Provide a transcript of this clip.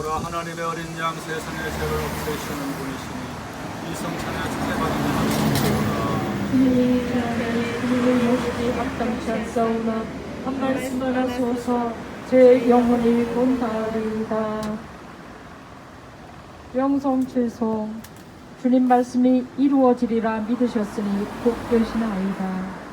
보라 하나님의 어린 양 세상의 죄를 없애시는 분이시니 이 성찬에 주께 받는 이 자리에 주님의 모습이 합당치 않사오나 한 말씀을 하소서 제 영혼이 본다리이다. 영성 최송 주님 말씀이 이루어지리라 믿으셨으니 곧 되시나이다.